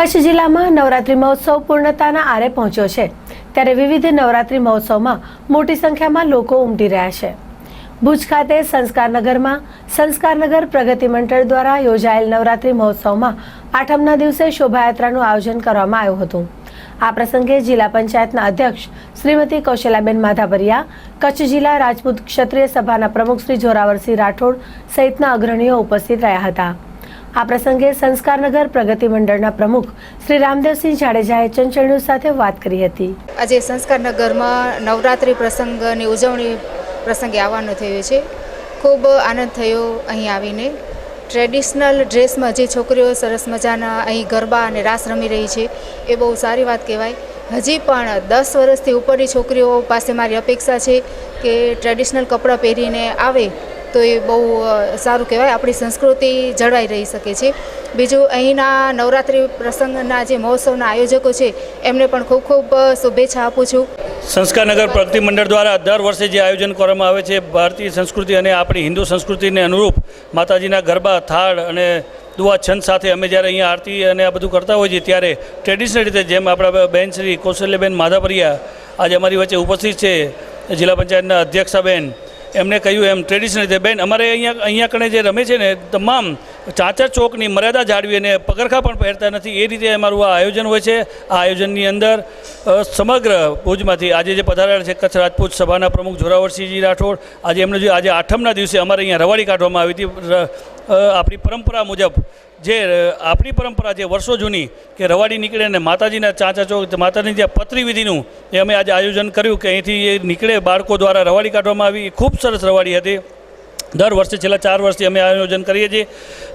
કચ્છ જિલ્લામાં નવરાત્રિ મહોત્સવ પૂર્ણતાના આરે પહોંચ્યો છે, ત્યારે વિવિધ નવરાત્રિ મહોત્સવમાં મોટી સંખ્યામાં લોકો ઉમટી રહ્યા છે. ભુજ ખાતે સંસ્કારનગરમાં સંસ્કારનગર પ્રગતિ મંડળ દ્વારા યોજાયેલ નવરાત્રિ મહોત્સવમાં આઠમના દિવસે શોભાયાત્રાનું આયોજન કરવામાં આવ્યું હતું. આ પ્રસંગે જિલ્લા પંચાયતના અધ્યક્ષ શ્રીમતી કૌશલાબેન માધાપરિયા કચ્છ જિલ્લા રાજપૂત ક્ષત્રિય સભાના પ્રમુખ શ્રી જોરાવરસિંહ રાઠોડ સહિતના અગ્રણીઓ ઉપસ્થિત રહ્યા હતા. આ પ્રસંગે સંસ્કારનગર પ્રગતિ મંડળના પ્રમુખ શ્રી રામદેવસિંહ જાડેજાએ ચંચળ સાથે વાત કરી હતી. આજે સંસ્કારનગરમાં નવરાત્રિ પ્રસંગની ઉજવણી પ્રસંગે આવવાનું થયું છે. ખૂબ આનંદ થયો અહીં આવીને. ટ્રેડિશનલ ડ્રેસમાં જે છોકરીઓ સરસ મજાના અહીં ગરબા અને રાસ રમી રહી છે, એ બહુ સારી વાત કહેવાય. હજી પણ દસ વર્ષથી ઉપરની છોકરીઓ પાસે મારી અપેક્ષા છે કે ટ્રેડિશનલ કપડાં પહેરીને આવે તો એ બહુ સારું કહેવાય. આપણી સંસ્કૃતિ જળવાઈ રહી શકે છે. બીજું, અહીંના નવરાત્રિ પ્રસંગના જે મહોત્સવના આયોજકો છે, એમને પણ ખૂબ ખૂબ શુભેચ્છા આપું છું. સંસ્કારનગર પ્રગતિ મંડળ દ્વારા દર વર્ષે જે આયોજન કરવામાં આવે છે, ભારતીય સંસ્કૃતિ અને આપણી હિન્દુ સંસ્કૃતિને અનુરૂપ માતાજીના ગરબા, થાળ અને દુઆ છંદ સાથે અમે જ્યારે અહીંયા આરતી અને આ બધું કરતા હોઈએ છીએ, ત્યારે ટ્રેડિશનલ રીતે જેમ આપણા બેન શ્રી કૌશલ્યબેન માધાપરિયા આજે અમારી વચ્ચે ઉપસ્થિત છે, જિલ્લા પંચાયતના અધ્યક્ષાબેન એમને કહ્યું એમ ટ્રેડિશનલ રીતે, બેન, અમારે અહીંયા અહીંયા કણે જે રમે છે ને, તમામ ચાચર ચોકની મર્યાદા જાળવી અને પગરખા પણ પહેરતા નથી. એ રીતે અમારું આ આયોજન હોય છે. આ આયોજનની અંદર સમગ્ર ભુજમાંથી આજે જે પધારેલા છે, કચ્છ રાજપૂત સભાના પ્રમુખ જોરાવરસિંહજી રાઠોડ, આજે એમને આજે આઠમના દિવસે અમારે અહીંયા રવાડી કાઢવામાં આવી હતી. આપણી પરંપરા મુજબ જે આપણી પરંપરા જે વર્ષો જૂની કે રવાડી નીકળે ને માતાજીના ચાચા ચોક માતાજીની જે પતરી વિધિનું એ અમે આજે આયોજન કર્યું કે અહીંથી એ નીકળે બાળકો દ્વારા રવાડી કાઢવામાં આવી. ખૂબ સરસ રવાડી હતી. દર વર્ષે છેલ્લા ચાર વર્ષથી અમે આયોજન કરીએ છીએ.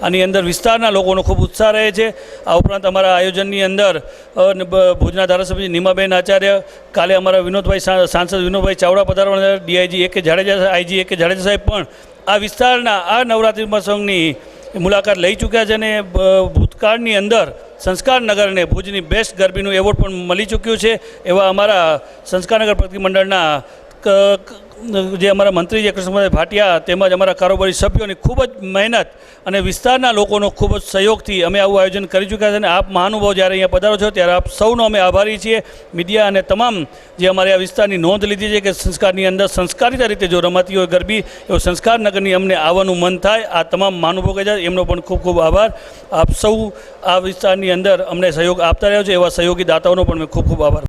આની અંદર વિસ્તારના લોકોનો ખૂબ ઉત્સાહ રહે છે. આ ઉપરાંત અમારા આયોજનની અંદર ભુજના ધારાસભ્ય નીમાબેન આચાર્ય, કાલે અમારા વિનોદભાઈ સાંસદ Vinodbhai Chavda પધારવાના DIG A K Jadeja, IG A K Jadeja સાહેબ પણ આ વિસ્તારના, આ નવરાત્રિ મહોત્સવની મુલાકાત લઈ ચૂક્યા છે અને ભૂતકાળની અંદર સંસ્કાર નગર ભુજની બેસ્ટ ગરબીનું એવોર્ડ પણ મળી ચૂક્યું છે. એવા અમારા સંસ્કારનગર પ્રગતિ મંડળના ક- ક- જે અમારા મંત્રી જે કૃષ્ણભાઈ ભાટિયા તેમજ અમારા કારોબારી સભ્યોની ખૂબ જ મહેનત અને વિસ્તારના લોકોનો ખૂબ જ સહયોગથી અમે આવું આયોજન કરી ચૂક્યા છે અને આપ મહાનુભાવ જ્યારે અહીંયા પધારો છો ત્યારે આપ સૌનો અમે આભારી છીએ. મીડિયા અને તમામ જે અમારે આ વિસ્તારની નોંધ લીધી છે કે સંસ્કારની અંદર સંસ્કારિત રીતે જો રમાતી હોય ગરબી, એવો સંસ્કાર નગરની અમને આવવાનું મન થાય. આ તમામ મહાનુભાવ કહે એમનો પણ ખૂબ ખૂબ આભાર. આપ સૌ આ વિસ્તારની અંદર અમને સહયોગ આપતા રહ્યો છે એવા સહયોગી દાતાઓનો પણ મેં ખૂબ ખૂબ આભાર.